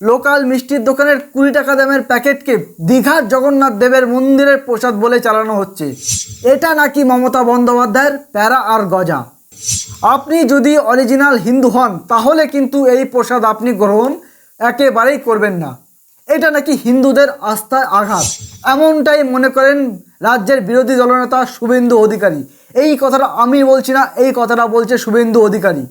Local মিষ্টির দোকানের কুড়ি টাকা দামের প্যাকেটকে দীঘার জগন্নাথ দেবের মন্দিরের প্রসাদ বলে চালানো হচ্ছে। এটা নাকি মমতা বন্দ্যোপাধ্যায়ের প্যারা আর গজা? আপনি যদি অরিজিনাল হিন্দু হন, তাহলে কিন্তু এই প্রসাদ আপনি গ্রহণ একেবারেই করবেন না। এটা নাকি হিন্দুদের আস্থায় আঘাত? এমনটাই মনে করেন রাজ্যের বিরোধী দলনেতা শুভেন্দু অধিকারী। এই কথাটা আমি বলছি না এই কথাটা বলছে শুভেন্দু অধিকারী।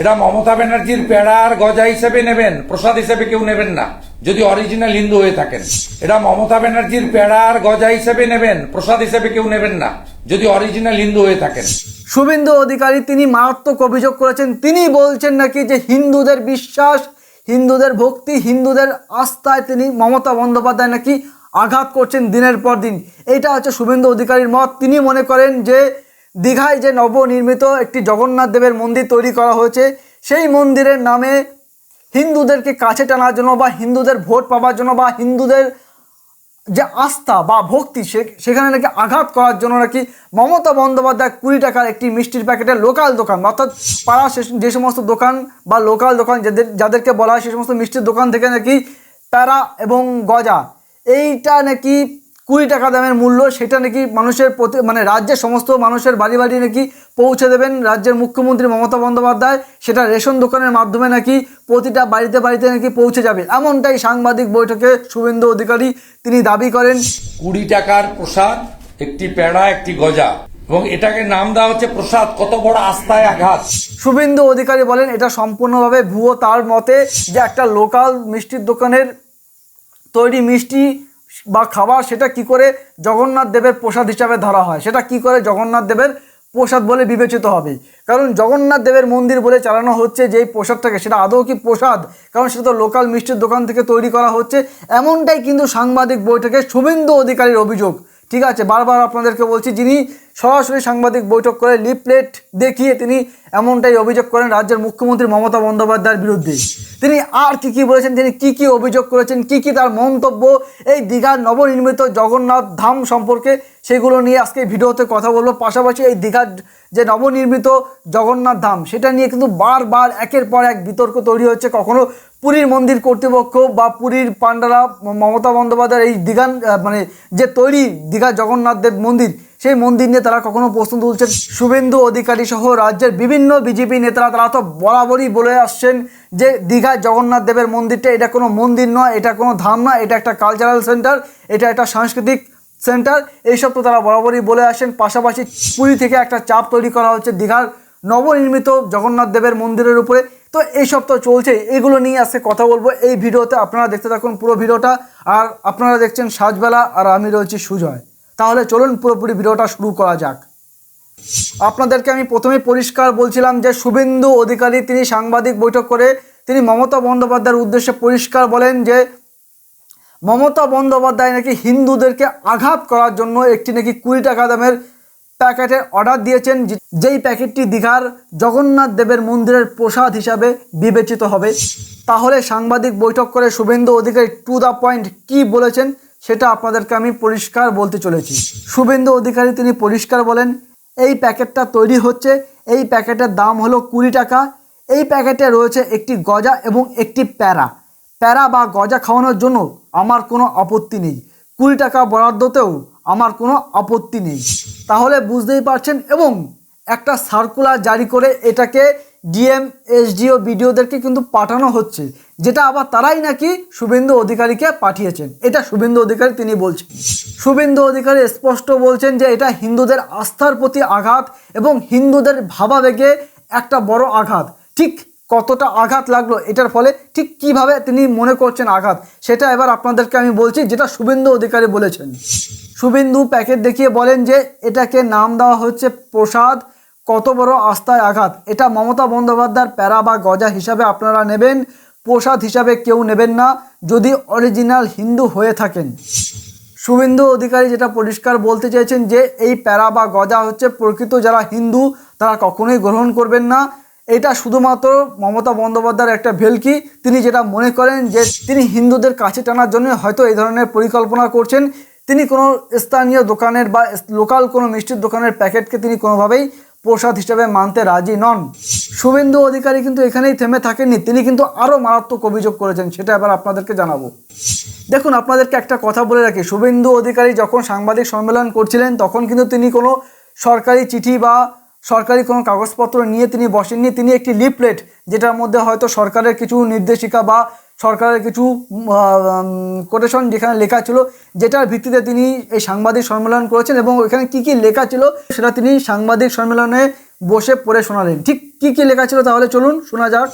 এটা মমতা ব্যানার্জির পেড়া আর গজা হিসেবে নেবেন প্রসাদ হিসেবে কেউ নেবেন না যদি অরিজিনাল হিন্দু হয়ে থাকেন। এটা মমতা ব্যানার্জির পেড়া আর গজা হিসেবে নেবেন প্রসাদ হিসেবে কেউ নেবেন না যদি অরিজিনাল হিন্দু হয়ে থাকেন। শুভেন্দু অধিকারী তিনি মারাত্মক অভিযোগ করেছেন। তিনি বলছেন নাকি যে হিন্দুদের বিশ্বাস হিন্দুদের ভক্তি হিন্দুদের আস্থায় তিনি মমতা বন্দ্যোপাধ্যায় নাকি আঘাত করছেন দিনের পর দিন। এইটা হচ্ছে শুভেন্দু অধিকারীর মত। তিনি মনে করেন যে দীঘায় যে নবনির্মিত একটি জগন্নাথ দেবের মন্দির তৈরি করা হয়েছে, সেই মন্দিরের নামে হিন্দুদেরকে কাছে টানার জন্য বা হিন্দুদের ভোট পাওয়ার জন্য বা হিন্দুদের যে আস্থা বা ভক্তি, সে- সেখানে নাকি আঘাত করার জন্য নাকি মমতা বন্দ্যোপাধ্যায় কুড়ি টাকার একটি মিষ্টির প্যাকেটের লোকাল দোকান, অর্থাৎ পাড়া যে সমস্ত দোকান বা লোকাল দোকান যাদের, যাদেরকে বলা হয় সে সমস্ত মিষ্টির দোকান থেকে নাকি প্যারা এবং গজা, এইটা নাকি কুড়ি টাকা দামের মূল্য সেটা নাকি মানুষের প্রতি মানে রাজ্যের সমস্ত মানুষের বাড়ি বাড়ি নাকি পৌঁছে দেবেন রাজ্যের মুখ্যমন্ত্রী মমতা বন্দ্যোপাধ্যায়। সেটা রেশন দোকানের মাধ্যমে নাকি প্রতিটা বাড়িতে বাড়িতে নাকি পৌঁছে যাবে। এমনটাই সাংবাদিক বৈঠকে শুভেন্দু অধিকারী তিনি দাবি করেন। কুড়ি টাকার প্রসাদ একটি প্যাড়া একটি গজা। এবং এটাকে নাম দেওয়া হচ্ছে প্রসাদ। কত বড় আস্থায় আঘাত। শুভেন্দু অধিকারী বলেন এটা সম্পূর্ণভাবে ভুয়ো তার মতে যে একটা লোকাল মিষ্টির দোকানের তৈরি মিষ্টি বা খাবার সেটা কি করে জগন্নাথ দেবের প্রসাদ হিসাবে ধরা হয়? সেটা কি করে জগন্নাথ দেবের প্রসাদ বলে বিবেচিত হবে? কারণ জগন্নাথ দেবের মন্দির বলে চালানো হচ্ছে যেই প্রসাদটাকে, সেটা আদৌ কি প্রসাদ? কারণ সেটা তো লোকাল মিষ্টির দোকান থেকে তৈরি করা হচ্ছে। এমনটাই কিন্তু সাংবাদিক বৈঠকে শুভেন্দু অধিকারীর অভিযোগ। ঠিক আছে, বারবার আপনাদেরকে বলছি, যিনি সরাসরি সাংবাদিক বৈঠক করে লিফলেট দেখিয়ে তিনি এমনটাই অভিযোগ করেন রাজ্যের মুখ্যমন্ত্রী মমতা বন্দ্যোপাধ্যায়ের বিরুদ্ধে। তিনি আর কি কি বলেছেন, তিনি কি কি অভিযোগ করেছেন, কি কি তার মন্তব্য, এই দীঘার নবনির্মিত জগন্নাথ ধাম সম্পর্কে সেগুলো নিয়ে আজকে ভিডিওতে কথা বলব। পাশাপাশি এই দীঘার যে নবনির্মিত জগন্নাথ ধাম, সেটা নিয়ে কিন্তু বারবার একের পর এক বিতর্ক তৈরি হচ্ছে, কখনো পুরীর মন্দির কর্তৃপক্ষ বা পুরীর পাণ্ডারা, মমতা বন্দ্যোপাধ্যায়ের এই দীঘান মানে যে তৈরি দীঘা জগন্নাথ দেব মন্দির, সেই মন্দির নিয়ে তারা কখনো প্রশ্ন তুলছেন। শুভেন্দু অধিকারী সহ রাজ্যের বিভিন্ন বিজেপি নেতারা তারা তো বরাবরই বলে আসছেন যে দীঘায় জগন্নাথ দেবের মন্দিরটা এটা কোনো মন্দির নয়, এটা কোনো ধাম নয়, এটা একটা কালচারাল সেন্টার এটা একটা সাংস্কৃতিক সেন্টার এইসব তো তারা বরাবরই বলে আসেন পাশাপাশি পুরী থেকে একটা চাপ তৈরি করা হচ্ছে দীঘার নবনির্মিত জগন্নাথ দেবের মন্দিরের উপরে। তো এইসব তো চলছে এগুলো নিয়ে আজকে কথা বলব। এই ভিডিওতে আপনারা দেখতে থাকুন পুরো ভিডিওটা। আর আপনারা দেখছেন সাজবেলা আর আমি রয়েছি সুজয়। তাহলে চলুন পুরোপুরি ভিডিওটা শুরু করা যাক। আপনাদেরকে আমি প্রথমে পরিষ্কার বলছিলাম যে শুভেন্দু অধিকারী, তিনি সাংবাদিক বৈঠক করে তিনি মমতা বন্দ্যোপাধ্যায়ের উদ্দেশ্যে পরিষ্কার বলেন যে, মমতা বন্দ্যোপাধ্যায় নাকি হিন্দুদেরকে আঘাত করার জন্য একটি নাকি কুড়ি টাকা দামের প্যাকেটের অর্ডার দিয়েছেন যেই প্যাকেটটি দীঘার জগন্নাথ দেবের মন্দিরের প্রসাদ হিসাবে বিবেচিত হবে। তাহলে সাংবাদিক বৈঠক করে Suvendu Adhikari to the point কি বলেছেন সেটা আপনাদেরকে আমি পরিষ্কার বলতে চলেছি। শুভেন্দু অধিকারী তিনি পরিষ্কার বলেন, এই প্যাকেটটা তৈরি হচ্ছে। এই প্যাকেটের দাম হলো কুড়ি টাকা। এই প্যাকেটে রয়েছে একটি গজা এবং একটি প্যারা। প্যারা বা গজা খাওয়ানোর জন্য আমার কোনো আপত্তি নেই। কুড়ি টাকা বরাদ্দতেও আমার কোনো আপত্তি নেই। তাহলে বুঝতেই পারছেন এবং একটা সার্কুলার জারি করে এটাকে ডিএম এসডিও বিডিওদেরকে কিন্তু পাঠানো হচ্ছে, যেটা আবার তারাই নাকি শুভেন্দু অধিকারীকে পাঠিয়েছেন। এটা শুভেন্দু অধিকারী তিনি বলছেন। শুভেন্দু অধিকারী স্পষ্ট বলছেন যে এটা হিন্দুদের আস্থার প্রতি আঘাত এবং হিন্দুদের ভাবাবেগে একটা বড় আঘাত। ঠিক কতটা আঘাত লাগল, এটার ফলে ঠিক কীভাবে তিনি মনে করছেন আঘাত, সেটা এবার আপনাদেরকে আমি বলছি, যেটা শুভেন্দু অধিকারী বলেছেন। শুভেন্দু প্যাকেট দেখিয়ে বলেন যে, এটাকে নাম দেওয়া হচ্ছে প্রসাদ, কত বড় আস্থায় আঘাত। এটা মমতা বন্দ্যোপাধ্যায়ের প্যারা বা গজা হিসাবে আপনারা নেবেন, প্রসাদ হিসাবে কেউ নেবেন না, যদি অরিজিনাল হিন্দু হয়ে থাকেন। শুভেন্দু অধিকারী যেটা পরিষ্কার বলতে চেয়েছেন যে, এই প্যারা বা গজা হচ্ছে প্রকৃত যারা হিন্দু, তারা কখনোই গ্রহণ করবেন না। এটা শুধুমাত্র মমতা বন্দ্যোপাধ্যায়ের একটা ভেলকি। তিনি যেটা মনে করেন যে তিনি হিন্দুদের কাছে টানার জন্য হয়তো এই ধরনের পরিকল্পনা করছেন। তিনি কোনো স্থানীয় দোকানের বা লোকাল কোনো মিষ্টির দোকানের প্যাকেটকে তিনি কোনোভাবেই প্রসাদ হিসেবে মানতে রাজি নন। শুভেন্দু অধিকারী কিন্তু এখানেই থেমে থাকেননি। তিনি কিন্তু আরও মারাত্মক অভিযোগ করেছেন, সেটা এবার আপনাদেরকে জানাব। দেখুন, আপনাদেরকে একটা কথা বলে রাখি। শুভেন্দু অধিকারী যখন সাংবাদিক সম্মেলন করছিলেন, তখন কিন্তু তিনি কোনো সরকারি চিঠি বা সরকারি কোনো কাগজপত্র নিয়ে তিনি বসেননি। তিনি একটি লিফলেট, যেটার মধ্যে হয়তো সরকারের কিছু নির্দেশিকা বা সরকারের কিছু কোটেশন যেখানে লেখা ছিল, যেটার ভিত্তিতে তিনি এই সাংবাদিক সম্মেলন করেছেন এবং এখানে কি কি লেখা ছিল সেটা তিনি সাংবাদিক সম্মেলনে বসে পড়ে শোনালেন। ঠিক কি কি লেখা ছিল তাহলে চলুন শোনা যাক।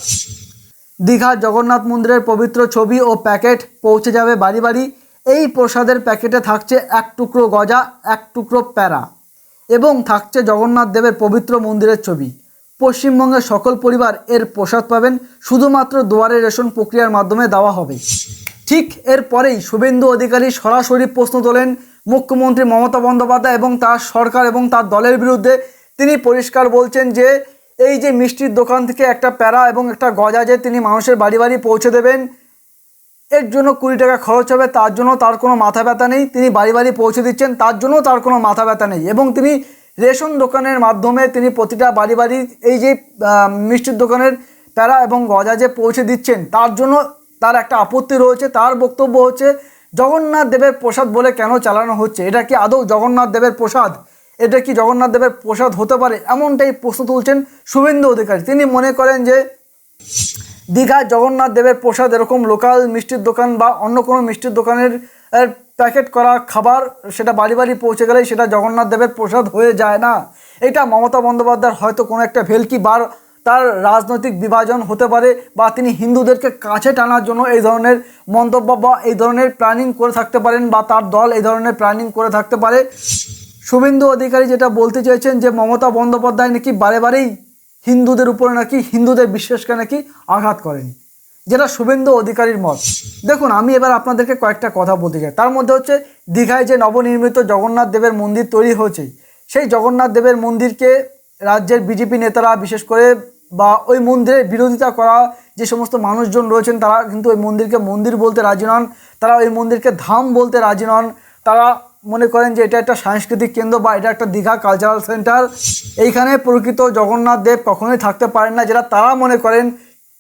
দীঘার জগন্নাথ মন্দিরের পবিত্র ছবি ও প্যাকেট পৌঁছে যাবে বাড়ি বাড়ি। এই প্রসাদের প্যাকেটে থাকছে এক টুকরো গজা, এক টুকরো প্যারা। এবং থাকছে জগন্নাথ দেবের পবিত্র মন্দিরের ছবি। পশ্চিমবঙ্গের সকল পরিবার এর প্রসাদ পাবেন, শুধুমাত্র দুয়ারে রেশন প্রক্রিয়ার মাধ্যমে দেওয়া হবে। ঠিক এরপরেই শুভেন্দু অধিকারী সরাসরি প্রশ্ন তোলেন মুখ্যমন্ত্রী মমতা বন্দ্যোপাধ্যায় এবং তার সরকার এবং তার দলের বিরুদ্ধে। তিনি পরিষ্কার বলছেন যে, এই যে মিষ্টির দোকান থেকে একটা প্যারা এবং একটা গজা যে তিনি মানুষের বাড়ি বাড়ি পৌঁছে দেবেন এর জন্য কুড়ি টাকা খরচ হবে, তার জন্য তার কোনো মাথা ব্যথা নেই, তিনি বাড়ি বাড়ি পৌঁছে দিচ্ছেন, তার জন্য তার কোনো মাথা ব্যথা নেই এবং তিনি রেশন দোকানের মাধ্যমে তিনি প্রতিটা বাড়ি বাড়ি এই যে মিষ্টির দোকানের প্যারা এবং গজা যে পৌঁছে দিচ্ছেন। তার জন্য তার একটা আপত্তি রয়েছে, তার বক্তব্য হচ্ছে, জগন্নাথ দেবের প্রসাদ বলে কেন চালানো হচ্ছে? এটা কি আদৌ জগন্নাথ দেবের প্রসাদ? এটা কি জগন্নাথ দেবের প্রসাদ হতে পারে? এমনটাই প্রশ্ন তুলছেন শুভেন্দু অধিকারী। তিনি মনে করেন যে দীঘায় জগন্নাথ দেবের প্রসাদ, এরকম লোকাল মিষ্টির দোকান বা অন্য কোনো মিষ্টির দোকানের প্যাকেট করা খাবার, সেটা বাড়ি বাড়ি পৌঁছে গেলেই সেটা জগন্নাথ দেবের প্রসাদ হয়ে যায় না। এটা মমতা বন্দ্যোপাধ্যায়ের হয়তো কোনো একটা ভেলকি বার তার রাজনৈতিক বিভাজন হতে পারে বা তিনি হিন্দুদেরকে কাছে টানার জন্য এই ধরনের মন্তব্য বা এই ধরনের প্ল্যানিং করে থাকতে পারেন বা তার দল এই ধরনের প্ল্যানিং করে থাকতে পারে। শুভেন্দু অধিকারী যেটা বলতে চাইছেন যে মমতা বন্দ্যোপাধ্যায় নাকি বারে বারেই হিন্দুদের উপরে নাকি, হিন্দুদের বিশ্বাসকে নাকি আঘাত করেন। যেটা শুভেন্দু অধিকারীর মত। দেখুন, আমি এবার আপনাদেরকে কয়েকটা কথা বলতে চাই। তার মধ্যে হচ্ছে, দীঘায় যে নবনির্মিত জগন্নাথ দেবের মন্দির তৈরি হয়েছে, সেই জগন্নাথ দেবের মন্দিরকে রাজ্যের বিজেপি নেতারা, বিশেষ করে বা ওই মন্দিরের বিরোধিতা করা যে সমস্ত মানুষজন রয়েছেন, তারা কিন্তু ওই মন্দিরকে মন্দির বলতে রাজি নন, তারা ওই মন্দিরকে ধাম বলতে রাজি নন, তারা মনে করেন যে এটা একটা সাংস্কৃতিক কেন্দ্র বা এটা একটা দীঘা কালচারাল সেন্টার এইখানে প্রকৃত জগন্নাথ দেব কখনোই থাকতে পারেন না যারা তারা মনে করেন।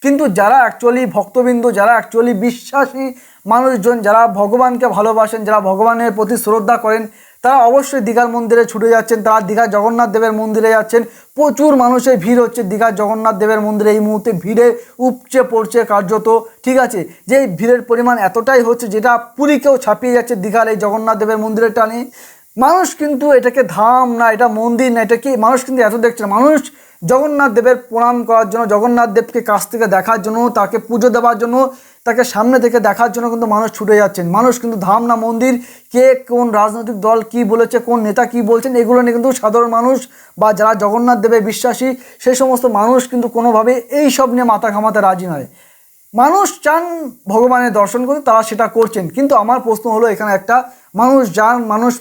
কিন্তু যারা অ্যাকচুয়ালি ভক্তবিন্দু, যারা অ্যাকচুয়ালি বিশ্বাসী মানুষজন, যারা ভগবানকে ভালোবাসেন, যারা ভগবানের প্রতি শ্রদ্ধা করেন তারা অবশ্যই দীঘার মন্দিরে ছুটে যাচ্ছেন, তারা দীঘা জগন্নাথ দেবের মন্দিরে যাচ্ছেন। প্রচুর মানুষের ভিড় হচ্ছে দীঘার জগন্নাথ দেবের মন্দিরে, এই মুহূর্তে ভিড়ে উপচে পড়ছে কার্যত, ঠিক আছে? যে ভিড়ের পরিমাণ এতটাই হচ্ছে যেটা পুরীকেও ছাপিয়ে যাচ্ছে দীঘার এই জগন্নাথ দেবের মন্দিরের টানে। মানুষ কিন্তু এটাকে ধাম না, এটা মন্দির না, এটা কি, মানুষ কিন্তু এত দেখছে না। মানুষ জগন্নাথ দেবের প্রণাম করার জন্য, জগন্নাথ দেবকে কাছ থেকে দেখার জন্য, তাকে পুজো দেওয়ার জন্য, তাকে সামনে থেকে দেখার জন্য কিন্তু মানুষ ছুটে যাচ্ছেন। মানুষ কিন্তু ধাম না মন্দির, কে কোন রাজনৈতিক দল কি বলেছে, কোন নেতা কি বলছেন, এগুলো নিয়ে কিন্তু সাধারণ মানুষ বা যারা জগন্নাথ দেবে বিশ্বাসী, সেই সমস্ত মানুষ কিন্তু কোনোভাবে এই সব নিয়ে মাথা ঘামাতে রাজি নয়। মানুষ চান ভগবানের দর্শন করতে, তারা সেটা করছেন। কিন্তু আমার প্রশ্ন হলো এখানে একটা, মানুষ যান, মানুষ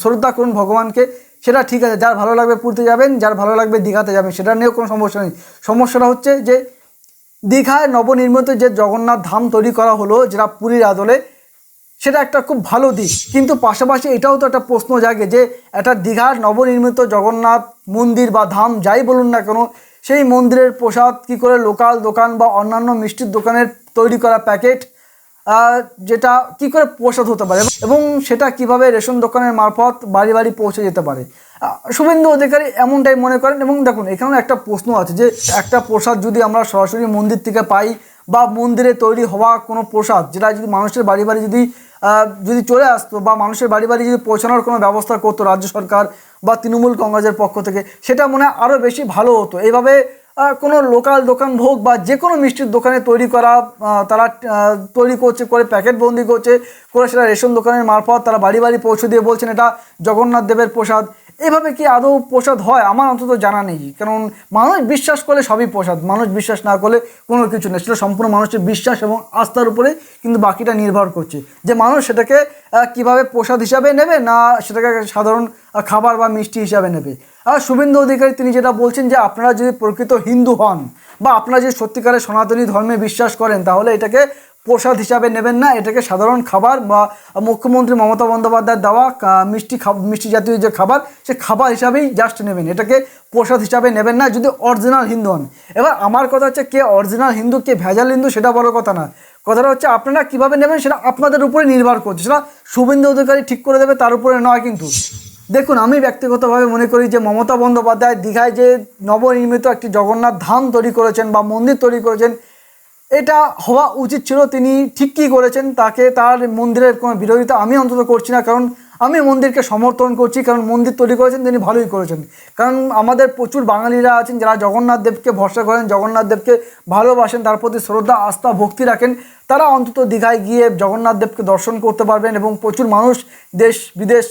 শ্রদ্ধা করুন ভগবানকে সেটা ঠিক আছে, যার ভালো লাগবে পুরীতে যাবেন, যার ভালো লাগবে দীঘাতে যাবেন, সেটা নিয়েও কোনো সমস্যা নেই। সমস্যাটা হচ্ছে যে দীঘায় নবনির্মিত যে জগন্নাথ ধাম তৈরি করা হলো, যেটা পুরীর আদলে, সেটা একটা খুব ভালো দিক। কিন্তু পাশাপাশি এটাও তো একটা প্রশ্ন জাগে যে একটা দীঘার নবনির্মিত জগন্নাথ মন্দির বা ধাম, যাই বলুন না কেন, সেই মন্দিরের প্রসাদ কি করে লোকাল দোকান বা অন্যান্য মিষ্টির দোকানের তৈরি করা প্যাকেট যেটা কি করে প্রসাদ হতে পারে এবং সেটা কীভাবে রেশন দোকানের মারফত বাড়ি বাড়ি পৌঁছে যেতে পারে। শুভেন্দু অধিকারী এমনটাই মনে করেন এবং দেখুন, এখানেও একটা প্রশ্ন আছে যে একটা প্রসাদ যদি আমরা সরাসরি মন্দির থেকে পাই বা মন্দিরে তৈরি হওয়া কোনো প্রসাদ যেটা যদি মানুষের বাড়ি বাড়ি যদি যদি চলে আসতো বা মানুষের বাড়ি বাড়ি যদি পৌঁছানোর কোনো ব্যবস্থা করতো রাজ্য সরকার বা তৃণমূল কংগ্রেসের পক্ষ থেকে, সেটা মনে হয় আরও বেশি ভালো হতো। এইভাবে কোনো লোকাল দোকান হোক বা যে কোনো মিষ্টির দোকানে তৈরি করা তারা তৈরি করছে, করে প্যাকেট বন্দি করছে, করে সেটা রেশন দোকানের মারফত তারা বাড়ি বাড়ি পৌঁছে দিয়ে বলছেন এটা জগন্নাথ দেবের প্রসাদ। এভাবে কি আদৌ প্রসাদ হয়? আমার অন্তত জানা নেই। কারণ মানুষ বিশ্বাস করলে সবই প্রসাদ। মানুষ বিশ্বাস না করলে কোনো কিছু নেই। সেটা সম্পূর্ণ মানুষের বিশ্বাস এবং আস্থার উপরে কিন্তু বাকিটা নির্ভর করছে। যে মানুষ সেটাকে কীভাবে প্রসাদ হিসাবে নেবে না সেটাকে সাধারণ খাবার বা মিষ্টি হিসাবে নেবে। আর শুভেন্দু অধিকারী তিনি যেটা বলছেন যে আপনারা যদি প্রকৃত হিন্দু হন বা আপনারা যদি সত্যিকারের সনাতনী ধর্মে বিশ্বাস করেন, তাহলে এটাকে প্রসাদ হিসাবে নেবেন না। এটাকে সাধারণ খাবার বা মুখ্যমন্ত্রী মমতা বন্দ্যোপাধ্যায় দেওয়া মিষ্টি মিষ্টি জাতীয় যে খাবার, সে খাবার হিসাবেই জাস্ট নেবেন। এটাকে প্রসাদ হিসাবে নেবেন না, যদি অরিজিনাল হিন্দু হন। এবার আমার কথা হচ্ছে কে অরিজিনাল হিন্দু, কে ভেজাল হিন্দু, সেটা বড় কথা না। কথাটা হচ্ছে আপনারা কীভাবে নেবেন, সেটা আপনাদের উপরে নির্ভর করছে। সেটা শুভেন্দু অধিকারী ঠিক করে দেবে, তার উপরে নয় কিন্তু। দেখুন, আমি ব্যক্তিগতভাবে মনে করি যে মমতা বন্দ্যোপাধ্যায় দীঘায় যে নবনির্মিত একটি জগন্নাথ ধাম তৈরি করেছেন বা মন্দির তৈরি করেছেন এটা হওয়া উচিত ছিল। তিনি ঠিক কী করেছেন তাকে তার মন্দিরের কোনো বিরোধিতা আমি অন্তত করছি না। কারণ আমি মন্দিরকে সমর্থন করছি, কারণ মন্দির তৈরি করেছেন, তিনি ভালোই করেছেন। কারণ আমাদের প্রচুর বাঙালিরা আছেন, যারা জগন্নাথ দেবকে ভরসা করেন, জগন্নাথ দেবকে ভালোবাসেন, তার প্রতি শ্রদ্ধা, আস্থা, ভক্তি রাখেন। তারা অন্তত দীঘায় গিয়ে জগন্নাথ দেবকে দর্শন করতে পারবেন এবং প্রচুর মানুষ দেশ, বিদেশ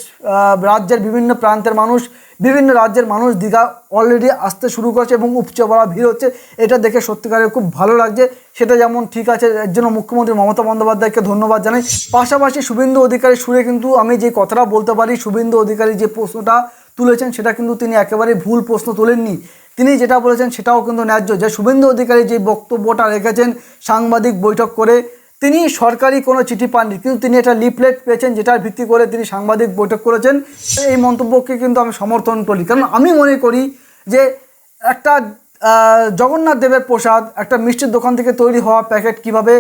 রাজ্যের বিভিন্ন প্রান্তের মানুষ, বিভিন্ন রাজ্যের মানুষ দীঘা অলরেডি আসতে শুরু করেছে এবং উপচে পড়া ভিড় হচ্ছে। এটা দেখে সত্যিকারের খুব ভালো লাগছে। সেটা যেমন ঠিক আছে, এর জন্য মুখ্যমন্ত্রী মমতা বন্দ্যোপাধ্যায়কে ধন্যবাদ জানাই। পাশাপাশি শুভেন্দু অধিকারী সুরে কিন্তু আমি যে কথাটা বলতে পারি, শুভেন্দু অধিকারী যে প্রশ্নটা তুলেছেন, সেটা কিন্তু তিনি একেবারে ভুল প্রশ্ন তোলেননি। তিনি যেটা বলেছেন সেটাও কিন্তু ন্যায্য। যে শুভেন্দু অধিকারী যে বক্তব্যটা রেখেছেন, সাংবাদিক বৈঠক করে, তিনি সরকারি কোনো চিঠি পাননি, কিন্তু তিনি একটা লিফলেট পেয়েছেন যেটার ভিত্তি করে তিনি সাংবাদিক বৈঠক করেছেন। এই মন্তব্যকে কিন্তু আমি সমর্থন করি। কারণ আমি মনে করি যে একটা জগন্নাথ দেবের প্রসাদ, একটা মিষ্টির দোকান থেকে তৈরি হওয়া প্যাকেট কীভাবে,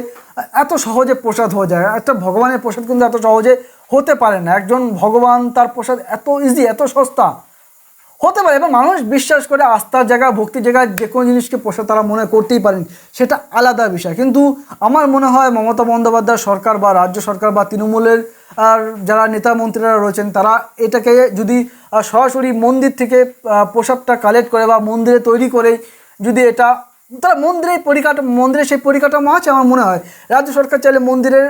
এত সহজে প্রসাদ হয়ে যায়। একটা ভগবানের প্রসাদ কিন্তু এত সহজে হতে পারে না। একজন ভগবান তার প্রসাদ এত ইজি এত সস্তা। হতে পারে এবং মানুষ বিশ্বাস করে আস্থার জায়গা ভক্তির জায়গায় যে কোনো জিনিসকে পোষা তারা মনে করতেই পারেন, সেটা আলাদা বিষয়। কিন্তু আমার মনে হয় মমতা বন্দ্যোপাধ্যায় সরকার বা রাজ্য সরকার বা তৃণমূলের, আর যারা নেতা মন্ত্রীরা রয়েছেন, তারা এটাকে যদি সরাসরি মন্দির থেকে পোশাকটা কালেক্ট করে বা মন্দিরে তৈরি করে যদি এটা তারা মন্দিরের পরিকাঠামো মন্দিরের সেই পরিকাঠামো আছে আমার মনে হয়। রাজ্য সরকার চাইলে মন্দিরের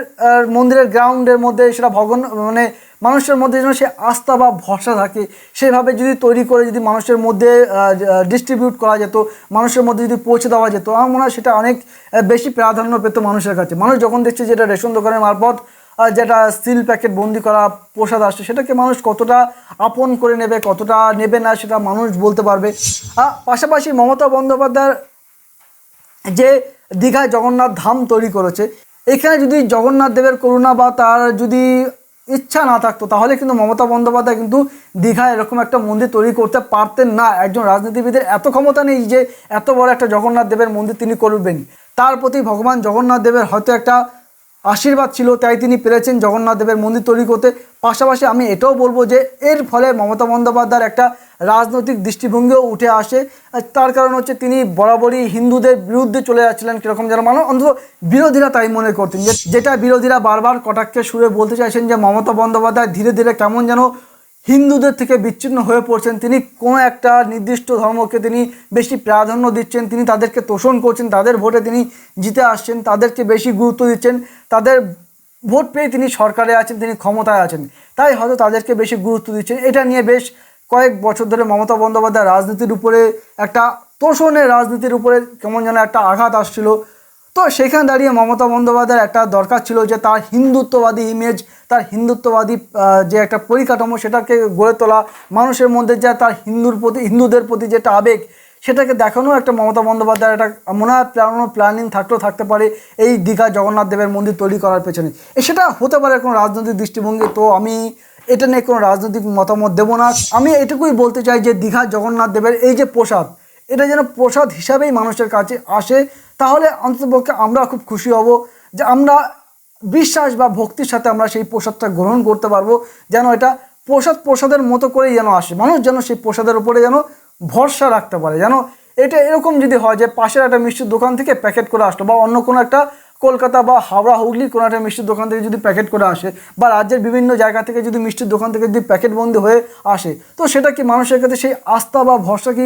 মন্দিরের গ্রাউন্ডের মধ্যে সেটা ভগন মানে মানুষের মধ্যে যেন সে আস্থা বা ভরসা থাকে, সেভাবে যদি তৈরি করে যদি মানুষের মধ্যে ডিস্ট্রিবিউট করা যেত, মানুষের মধ্যে যদি পৌঁছে দেওয়া যেত, আমার মনে হয় সেটা অনেক বেশি প্রাধান্য পেত মানুষের কাছে। মানুষ যখন দেখছে যেটা রেশন দোকানের মারফত যেটা স্টিল প্যাকেট বন্দি করা প্রসাদ আসছে, সেটাকে মানুষ কতটা আপন করে নেবে, কতটা নেবে না সেটা মানুষ বলতে পারবে। পাশাপাশি মমতা বন্দ্যোপাধ্যায়ের যে দীঘায় জগন্নাথ ধাম তৈরি করেছে, এখানে যদি জগন্নাথ দেবের করুণা বা তার যদি ইচ্ছা না থাকতো, তাহলে কিন্তু মমতা বন্দ্যোপাধ্যায় কিন্তু দীঘায় এরকম একটা মন্দির তৈরি করতে পারতেন না। একজন রাজনীতিবিদের এত ক্ষমতা নেই যে এত বড় একটা জগন্নাথ দেবের মন্দির তিনি করবেন তার প্রতি ভগবান জগন্নাথ দেবের হয়তো একটা আশীর্বাদ ছিল, তাই তিনি পেরেছেন জগন্নাথ দেবের মন্দির তৈরি করতে। পাশাপাশি আমি এটাও বলব যে, এর ফলে মমতা বন্দ্যোপাধ্যায়ের একটা রাজনৈতিক দৃষ্টিভঙ্গিও উঠে আসে। তার কারণ হচ্ছে তিনি বরাবরই হিন্দুদের বিরুদ্ধে চলে যাচ্ছিলেন, কীরকম যেন মানুষ, অন্তত বিরোধীরা তাই মনে করতেন যে, যেটা বিরোধীরা বারবার কটাক্ষে সুরে বলতে চাইছেন যে, মমতা বন্দ্যোপাধ্যায় ধীরে ধীরে কেমন যেন হিন্দুদের থেকে বিচ্ছিন্ন হয়ে পড়ছেন। তিনি কোনো একটা নির্দিষ্ট ধর্মকে তিনি বেশি প্রাধান্য দিচ্ছেন, তিনি তাদেরকে তোষণ করছেন, তাদের ভোটে তিনি জিতে আসছেন, তাদেরকে বেশি গুরুত্ব দিচ্ছেন, তাদের ভোট পেয়ে তিনি সরকারে আছেন, তিনি ক্ষমতায় আছেন। তাই হয়তো তাদেরকে বেশি গুরুত্ব দিচ্ছেন। এটা নিয়ে বেশ কয়েক বছর ধরে মমতা বন্দ্যোপাধ্যায় রাজনীতির উপরে একটা, তোষণের রাজনীতির উপরে কেমন যেন একটা আঘাত আসছিল। তো সেখানে দাঁড়িয়ে মমতা বন্দ্যোপাধ্যায়ের একটা দরকার ছিল যে তার হিন্দুত্ববাদী ইমেজ তার হিন্দুত্ববাদী যে একটা পরিকাঠামো সেটাকে গড়ে তোলা, মানুষের মধ্যে যে তার হিন্দুর প্রতি, হিন্দুদের প্রতি যেটা আবেগ, সেটাকে দেখানো একটা মমতা বন্দ্যোপাধ্যায়ের একটা মনে হয় প্ল্যানো প্ল্যানিং থাকলেও থাকতে পারে এই দীঘা জগন্নাথ দেবের মন্দির তৈরি করার পেছনে। সেটা হতে পারে কোনো রাজনৈতিক দৃষ্টিভঙ্গি, তো আমি এটা নিয়ে কোনো রাজনৈতিক মতামত দেবো না। আমি এটুকুই বলতে চাই যে দীঘা জগন্নাথ দেবের এই যে প্রসাদ এটা যেন প্রসাদ হিসাবেই মানুষের কাছে আসে, তাহলে অন্ততপক্ষে আমরা খুব খুশি হব যে আমরা বিশ্বাস বা ভক্তির সাথে আমরা সেই প্রসাদটা গ্রহণ করতে পারব, যেন এটা প্রসাদ প্রসাদের মতো করেই যেন আসে। মানুষ যেন সেই প্রসাদের উপরে যেন ভরসা রাখতে পারে। যেন এটা এরকম যদি হয় যে পাশের একটা মিষ্টির দোকান থেকে প্যাকেট করে আসলো বা অন্য কোনো একটা কলকাতা বা হাওড়া, হুগলির কোনো একটা মিষ্টির দোকান থেকে যদি প্যাকেট করে আসে বা রাজ্যের বিভিন্ন জায়গা থেকে যদি মিষ্টির দোকান থেকে যদি প্যাকেট বন্দি হয়ে আসে, তো সেটা কি মানুষের কাছে সেই আস্থা বা ভরসা কি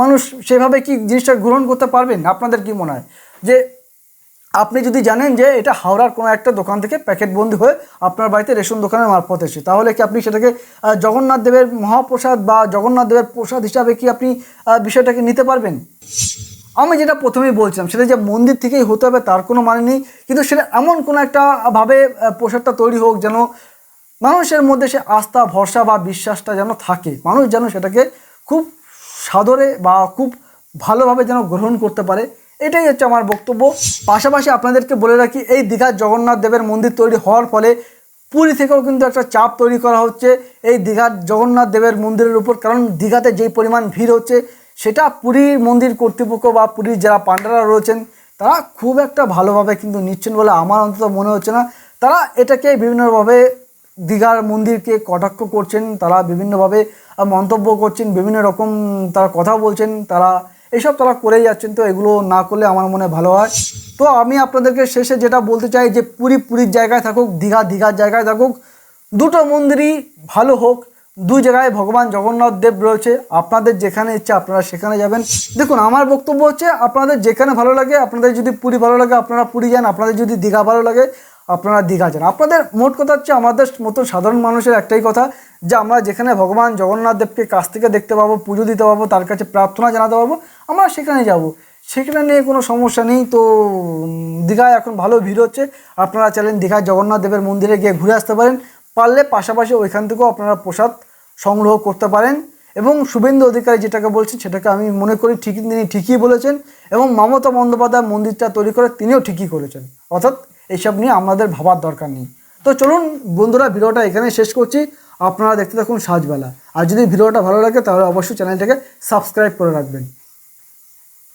মানুষ সেভাবে কি জিনিসটা গ্রহণ করতে পারবেন? আপনাদের কি মনে হয়? যে আপনি যদি জানেন যে এটা হাওড়ার কোনো একটা দোকান থেকে প্যাকেট বন্দি হয়ে আপনার বাড়িতে রেশন দোকানের মারফত এসে, তাহলে কি আপনি সেটাকে জগন্নাথ দেবের মহাপ্রসাদ বা জগন্নাথ দেবের প্রসাদ হিসাবে কি আপনি বিষয়টাকে নিতে পারবেন? আমি যেটা প্রথমেই বলছিলাম, সেটা যে মন্দির থেকেই হতে হবে তার কোনো মানে নেই, কিন্তু সেটা এমন কোনো একটা ভাবে প্রসাদটা তৈরি হোক যেন মানুষের মধ্যে সে আস্থা, ভরসা বা বিশ্বাসটা যেন থাকে। মানুষ যেন সেটাকে খুব সাদরে বা খুব ভালোভাবে যেন গ্রহণ করতে পারে, এটাই হচ্ছে আমার বক্তব্য। পাশাপাশি আপনাদেরকে বলে রাখি, এই দীঘার জগন্নাথ দেবের মন্দির তৈরি হওয়ার ফলে পুরী থেকেও কিন্তু একটা চাপ তৈরি করা হচ্ছে এই দীঘার জগন্নাথ দেবের মন্দিরের উপর, কারণ দীঘাতে যেই পরিমাণ ভিড় হচ্ছে সেটা পুরীর মন্দির কর্তৃপক্ষ বা পুরীর যারা পাণ্ডারা রয়েছেন, তারা খুব একটা ভালোভাবে কিন্তু নিচ্ছেন বলে আমার অন্তত মনে হচ্ছে না। তারা এটাকে বিভিন্নভাবে দীঘার মন্দিরকে কটাক্ষ করছেন, তারা বিভিন্নভাবে মন্তব্য করছেন, বিভিন্ন রকম তারা কথা বলছেন, তারা এইসব তারা করেই যাচ্ছেন, তো এগুলো না করলে আমার মনে ভালো হয়। তো আমি আপনাদেরকে শেষে যেটা বলতে চাই যে পুরী, পুরীর জায়গায় থাকুক, দীঘা, দীঘার জায়গায় থাকুক, দুটো মন্দিরই ভালো হোক। দুই জায়গায় ভগবান জগন্নাথ দেব রয়েছে। আপনাদের যেখানে ইচ্ছা আপনারা সেখানে যাবেন। দেখুন, আমার বক্তব্য হচ্ছে আপনাদের যেখানে ভালো লাগে, আপনাদের যদি পুরী ভালো লাগে, আপনারা পুরী যান। আপনাদের যদি দীঘা ভালো লাগে, আপনারা দীঘা যান। আপনাদের মোট কথা হচ্ছে আমাদের মতো সাধারণ মানুষের একটাই কথা, যে আমরা যেখানে ভগবান জগন্নাথ দেবকে কাছ থেকে দেখতে পাবো, পুজো দিতে পাবো, তার কাছে প্রার্থনা জানাতে পারব আমরা সেখানে যাব। সেখানে নিয়ে কোনো সমস্যা নেই। তো দীঘায় এখন ভালো ভিড় হচ্ছে। আপনারা চাইলেন দীঘায় জগন্নাথ দেবের মন্দিরে গিয়ে ঘুরে আসতে পারেন। পারলে পাশাপাশি ওইখান থেকেও আপনারা প্রসাদ সংগ্রহ করতে পারেন। এবং শুভেন্দু অধিকারী যেটাকে বলছেন, সেটাকে আমি মনে করি ঠিকই তিনি ঠিকই বলেছেন এবং মমতা বন্দ্যোপাধ্যায় মন্দিরটা তৈরি করে তিনিও ঠিকই করেছেন। অর্থাৎ এইসব নিয়ে আমাদের ভাবার দরকার নেই। তো চলুন বন্ধুরা, ভিডিওটা এখানে শেষ করছি। আপনারা দেখতে থাকুন সাজবেলা। আর যদি ভিডিওটা ভালো লাগে, তাহলে অবশ্যই চ্যানেলটাকে সাবস্ক্রাইব করে রাখবেন।